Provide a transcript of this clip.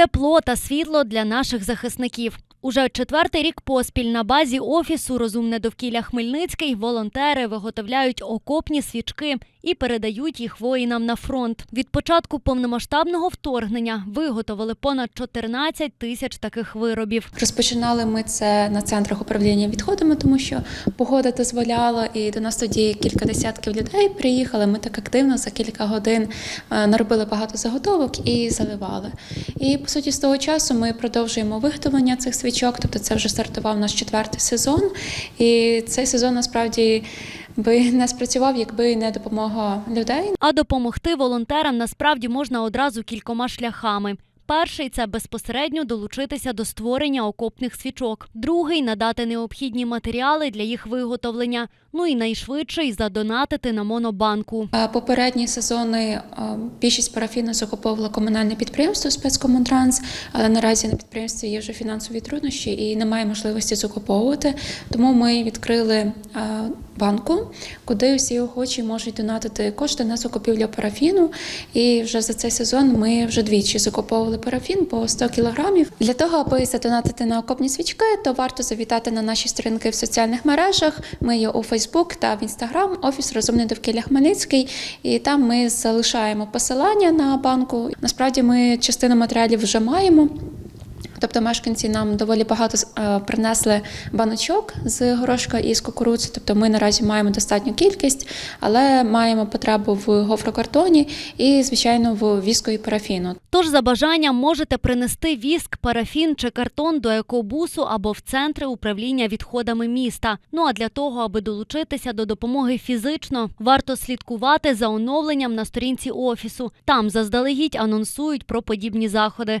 Тепло та світло для наших захисників. Уже четвертий рік поспіль на базі офісу Розумне довкілля Хмельницький волонтери виготовляють окопні свічки і передають їх воїнам на фронт. Від початку повномасштабного вторгнення виготовили понад 14 тисяч таких виробів. Розпочинали ми це на центрах управління відходами, тому що погода дозволяла, і до нас тоді кілька десятків людей приїхали. Ми так активно за кілька годин е, наробили багато заготовок і заливали. І по суті, з того часу ми продовжуємо виготовлення цих свічок. Тобто, це вже стартував наш четвертий сезон. І цей сезон насправді би не спрацював, якби не допомога людей. А допомогти волонтерам насправді можна одразу кількома шляхами. Перший це безпосередньо долучитися до створення окопних свічок. Другий надати необхідні матеріали для їх виготовлення. Ну і найшвидший задонатити на монобанку. Попередні сезони більшість парафіну закуповувало комунальне підприємство спецкомунтранс, але наразі на підприємстві є вже фінансові труднощі і немає можливості закуповувати. Тому ми відкрили банку, куди всі охочі можуть донатити кошти на закупівлю парафіну. І вже за цей сезон ми вже двічі закуповували парафін по 100 кілограмів. Для того, аби задонатити на окопні свічки, то варто завітати на наші сторінки в соціальних мережах. Ми є у Фейсбук та в Інстаграм, офіс Розумне довкілля Хмельницький. І там ми залишаємо посилання на банку. Насправді ми частину матеріалів вже маємо. Тобто мешканці нам доволі багато е, принесли баночок з горошка і з кукурудзи. Тобто ми наразі маємо достатню кількість, але маємо потребу в гофрокартоні і, звичайно, в віску і парафіну. Тож за бажанням можете принести віск, парафін чи картон до екобусу або в центри управління відходами міста. Ну а для того, аби долучитися до допомоги фізично, варто слідкувати за оновленням на сторінці офісу. Там заздалегідь анонсують про подібні заходи.